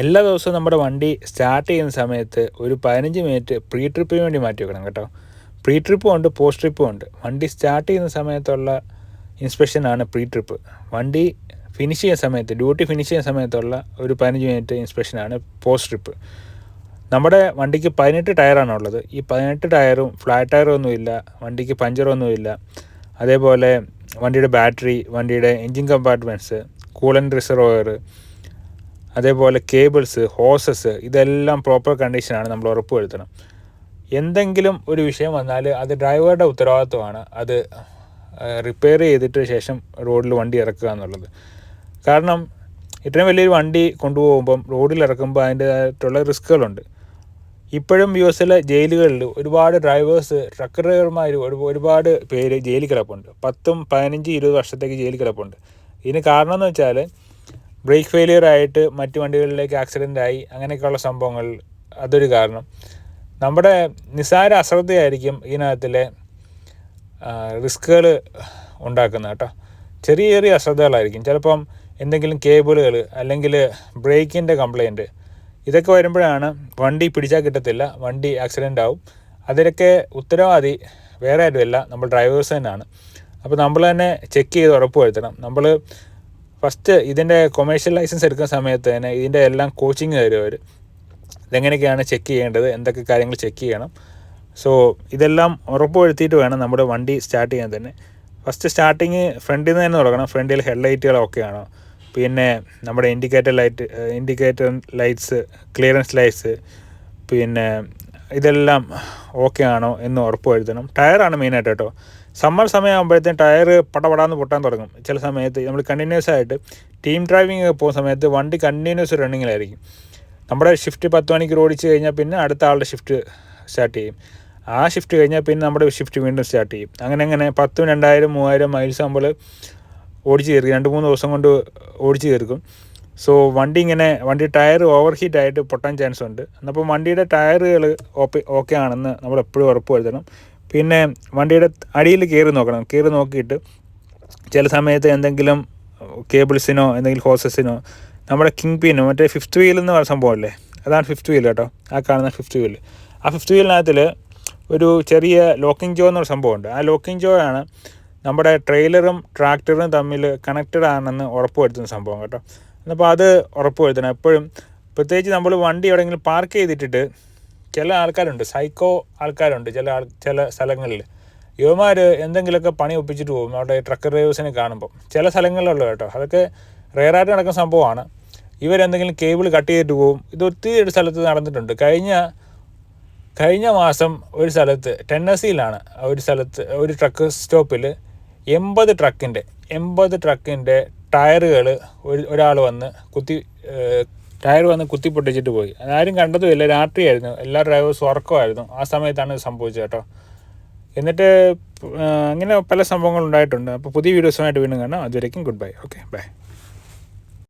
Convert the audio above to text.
എല്ലാ ദിവസവും നമ്മുടെ വണ്ടി സ്റ്റാർട്ട് ചെയ്യുന്ന സമയത്ത് ഒരു പതിനഞ്ച് മിനിറ്റ് പ്രീ ട്രിപ്പിന് വേണ്ടി മാറ്റി വെക്കണം കേട്ടോ. പ്രീ ട്രിപ്പും ഉണ്ട് പോസ്റ്റ് ട്രിപ്പും ഉണ്ട്. വണ്ടി സ്റ്റാർട്ട് ചെയ്യുന്ന സമയത്തുള്ള ഇൻസ്പെക്ഷനാണ് പ്രീ ട്രിപ്പ് വണ്ടി ഫിനിഷ് ചെയ്യുന്ന സമയത്ത് ഡ്യൂട്ടി ഫിനിഷ് ചെയ്യുന്ന സമയത്തുള്ള ഒരു പതിനഞ്ച് മിനിറ്റ് ഇൻസ്പെക്ഷനാണ് പോസ്റ്റ് ട്രിപ്പ് നമ്മുടെ വണ്ടിക്ക് പതിനെട്ട് ടയറാണ് ഉള്ളത്. ഈ പതിനെട്ട് ടയറും ഫ്ലാറ്റ് ടയറൊന്നുമില്ല വണ്ടിക്ക് പഞ്ചറൊന്നുമില്ല അതേപോലെ വണ്ടിയുടെ ബാറ്ററി വണ്ടിയുടെ എൻജിൻ കമ്പാർട്ട്മെന്റ്സ് കൂളൻ റിസർവോയർ അതേപോലെ കേബിൾസ് ഹോസസ് ഇതെല്ലാം പ്രോപ്പർ കണ്ടീഷനാണ് നമ്മൾ ഉറപ്പ് വരുത്തണം എന്തെങ്കിലും ഒരു വിഷയം വന്നാൽ അത് ഡ്രൈവറുടെ ഉത്തരവാദിത്വമാണ്. അത് റിപ്പയർ ചെയ്തിട്ട് ശേഷം റോഡിൽ വണ്ടി ഇറക്കുക എന്നുള്ളത്. കാരണം ഇത്രയും വലിയൊരു വണ്ടി കൊണ്ടുപോകുമ്പം റോഡിൽ ഇറക്കുമ്പോൾ അതിന്റേതായിട്ടുള്ള റിസ്ക്കുകളുണ്ട് ഇപ്പോഴും യു എസിലെ ജയിലുകളിൽ ഒരുപാട് ഡ്രൈവേഴ്സ് ട്രക്ക് ഡ്രൈവർമാർ ഒരുപാട് പേര് ജയിലിൽ കിടപ്പുണ്ട്. പത്തും പതിനഞ്ച് ഇരുപത് വർഷത്തേക്ക് ജയിലിൽ കിടപ്പുണ്ട്. ഇതിന് കാരണം എന്ന് വെച്ചാൽ ബ്രേക്ക് ഫെയിലിയർ ആയിട്ട് മറ്റു വണ്ടികളിലേക്ക് ആക്സിഡന്റ് ആയി അങ്ങനെയൊക്കെയുള്ള സംഭവങ്ങൾ അതൊരു കാരണം. നമ്മുടെ നിസ്സാര അശ്രദ്ധയായിരിക്കും ഇതിനകത്തിലെ റിസ്ക്കുകൾ ഉണ്ടാക്കുന്നത് കേട്ടോ. ചെറിയ ചെറിയ അശ്രദ്ധകളായിരിക്കും. ചിലപ്പം എന്തെങ്കിലും കേബിളുകൾ അല്ലെങ്കിൽ ബ്രേക്കിന്റെ കംപ്ലയിന്റ് ഇതൊക്കെ വരുമ്പോഴാണ് വണ്ടി പിടിച്ചാൽ കിട്ടത്തില്ല വണ്ടി ആക്സിഡന്റ് ആവും. അതിലൊക്കെ ഉത്തരവാദി വേറെ ആരുമല്ല നമ്മൾ ഡ്രൈവേഴ്സ് തന്നെയാണ്. അപ്പോൾ നമ്മൾ തന്നെ ചെക്ക് ചെയ്ത് ഉറപ്പ് വരുത്തണം നമ്മൾ ഫസ്റ്റ് ഇതിന്റെ കൊമേഴ്ഷ്യൽ ലൈസൻസ് എടുക്കുന്ന സമയത്ത് തന്നെ ഇതിന്റെ എല്ലാം കോച്ചിങ് തരും അവർ ഇതെങ്ങനെയൊക്കെയാണ് ചെക്ക് ചെയ്യേണ്ടത്? എന്തൊക്കെ കാര്യങ്ങൾ ചെക്ക് ചെയ്യണം? സോ ഇതെല്ലാം ഉറപ്പുവരുത്തിയിട്ട് വേണം നമ്മുടെ വണ്ടി സ്റ്റാർട്ട് ചെയ്യാൻ തന്നെ. ഫസ്റ്റ് സ്റ്റാർട്ടിങ് ഫ്രണ്ടിൽ നിന്ന് തന്നെ തുടങ്ങണം. ഫ്രണ്ടിൽ ഹെഡ് ലൈറ്റുകൾ ആണോ? പിന്നെ നമ്മുടെ indicator light indicator lights clearance lights പിന്നെ ഇതെല്ലാം ഓക്കെ ആണോ എന്ന് ഉറപ്പ് വരുത്തണം. ടയറാണ് മെയിനായിട്ട് കേട്ടോ. സമ്മർ സമയമാകുമ്പോഴത്തേക്കും ടയർ പടപടാന്ന് പൊട്ടാൻ തുടങ്ങും. ചില സമയത്ത് നമ്മൾ കണ്ടിന്യൂസ് ആയിട്ട് ടീം ഡ്രൈവിംഗ് പോകുന്ന സമയത്ത് വണ്ടി കണ്ടിന്യൂസ് റണ്ണിങ്ങിലായിരിക്കും നമ്മുടെ ഷിഫ്റ്റ് പത്ത് മണിക്ക് ഓടിച്ച് കഴിഞ്ഞാൽ പിന്നെ അടുത്ത ആളുടെ ഷിഫ്റ്റ് സ്റ്റാർട്ട് ചെയ്യും. ആ ഷിഫ്റ്റ് കഴിഞ്ഞാൽ പിന്നെ നമ്മുടെ ഷിഫ്റ്റ് വീണ്ടും സ്റ്റാർട്ട് ചെയ്യും. അങ്ങനെ അങ്ങനെ പത്തും രണ്ടായിരം മൂവായിരം മൈൽസ് നമ്മൾ ഓടിച്ച് തീർക്കും രണ്ട് മൂന്ന് ദിവസം കൊണ്ട് ഓടിച്ച് തീർക്കും സോ വണ്ടി ഇങ്ങനെ വണ്ടി ടയർ ഓവർ ഹീറ്റ് ആയിട്ട് പൊട്ടാൻ ചാൻസ് ഉണ്ട്. അപ്പോൾ വണ്ടിയുടെ ടയറുകൾ ഓപ്പ ഓക്കെ ആണെന്ന് നമ്മൾ എപ്പോഴും ഉറപ്പ് വരുത്തണം. പിന്നെ വണ്ടിയുടെ അടിയിൽ കയറി നോക്കണം. കയറി നോക്കിയിട്ട് ചില സമയത്ത് എന്തെങ്കിലും കേബിൾസിനോ എന്തെങ്കിലും ഹോസസിനോ നമ്മുടെ കിങ് പിന്നോ മറ്റേ ഫിഫ്ത്ത് വീൽ എന്ന് പറയുന്ന സംഭവമല്ലേ അതാണ് ഫിഫ്ത്ത് വീൽ കേട്ടോ. ആ കാണുന്ന ഫിഫ്ത്ത് വീൽ ആ ഫിഫ്ത്ത് വീലിനകത്തിൽ ഒരു ചെറിയ ലോക്കിംഗ് ജോ എന്നൊരു സംഭവമുണ്ട്. ആ ലോക്കിംഗ് ജോ ആണ് നമ്മുടെ ട്രെയിലറും ട്രാക്ടറും തമ്മിൽ കണക്റ്റഡ് ആണെന്ന് ഉറപ്പുവരുത്തുന്ന സംഭവം കേട്ടോ. അപ്പോൾ അത് ഉറപ്പുവരുത്തണം. എപ്പോഴും പ്രത്യേകിച്ച് നമ്മൾ വണ്ടി എവിടെയെങ്കിലും പാർക്ക് ചെയ്തിട്ടിട്ട് ചില ആൾക്കാരുണ്ട് സൈക്കോ ആൾക്കാരുണ്ട് ചില ആൾ ചില സ്ഥലങ്ങളിൽ. യുവമാർ എന്തെങ്കിലുമൊക്കെ പണി ഒപ്പിച്ചിട്ട് പോകും. അവിടെ ട്രക്ക് ഡ്രൈവേഴ്സിനെ കാണുമ്പോൾ ചില സ്ഥലങ്ങളിലുള്ള കേട്ടോ. അതൊക്കെ റെയറായിട്ട് നടക്കുന്ന സംഭവമാണ്. ഇവരെന്തെങ്കിലും കേബിൾ കട്ട് ചെയ്തിട്ട് പോകും. ഇത് ഒത്തിരി സ്ഥലത്ത് നടന്നിട്ടുണ്ട്. കഴിഞ്ഞ കഴിഞ്ഞ മാസം ഒരു സ്ഥലത്ത് ടെന്നസിയിലാണ് ഒരു സ്ഥലത്ത് ഒരു ട്രക്ക് സ്റ്റോപ്പിൽ എൺപത് ട്രക്കിന്റെ എൺപത് ട്രക്കിന്റെ ടയറുകൾ ഒരു ഒരാൾ വന്ന് കുത്തി ടയർ വന്ന് കുത്തി പൊട്ടിച്ചിട്ട് പോയി. അതാരും കണ്ടതുമില്ല. രാത്രിയായിരുന്നു. എല്ലാ ഡ്രൈവേഴ്സും ഉറക്കമായിരുന്നു. ആ സമയത്താണ് സംഭവിച്ചത് കേട്ടോ. എന്നിട്ട് അങ്ങനെ പല സംഭവങ്ങളുണ്ടായിട്ടുണ്ട് അപ്പോൾ പുതിയ വീഡിയോസുമായിട്ട് വീണ്ടും കാണാം. അതുവരേക്കും ഗുഡ് ബൈ. Okay bye.